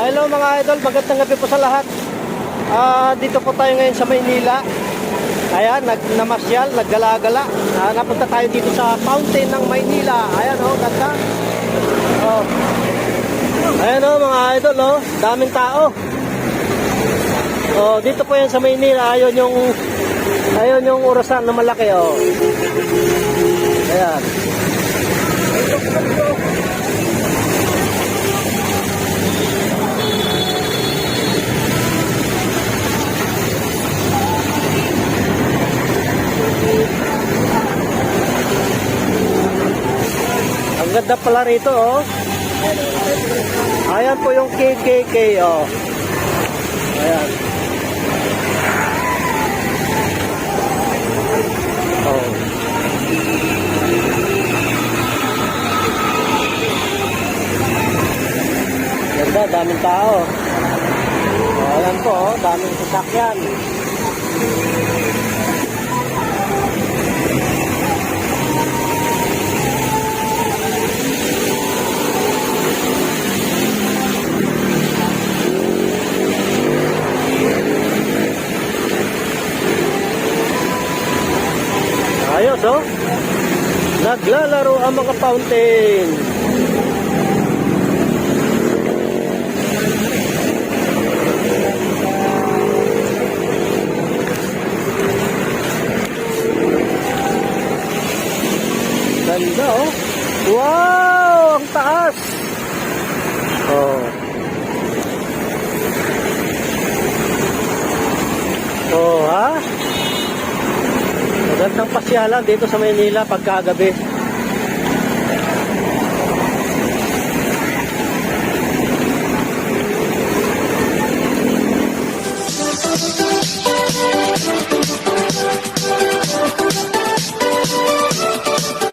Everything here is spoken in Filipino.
hello mga idol, magandang gabi po sa lahat. Ah, dito po tayo ngayon sa Maynila. Ayan, nag namasyal, naggala-gala. Ah, napunta tayo dito sa fountain ng Maynila. Ayan oh, ganda. Oh. Ayan oh mga idol oh, daming tao. Oh, dito po yan sa Maynila, ayun yung ayun yung orasan na malaki oh. Ayan. Ganda pala rito, oh. Ayan po yung KKK, oh. Ayan. Oh. Ganda, daming tao. Ayan po, oh, daming sasakyan. Oh. Naglalaro ang mga fountain. Ganda, oh. Wow! Ang taas! Oh. Ha? Magandang pasyalan dito sa Maynila pagkagabi.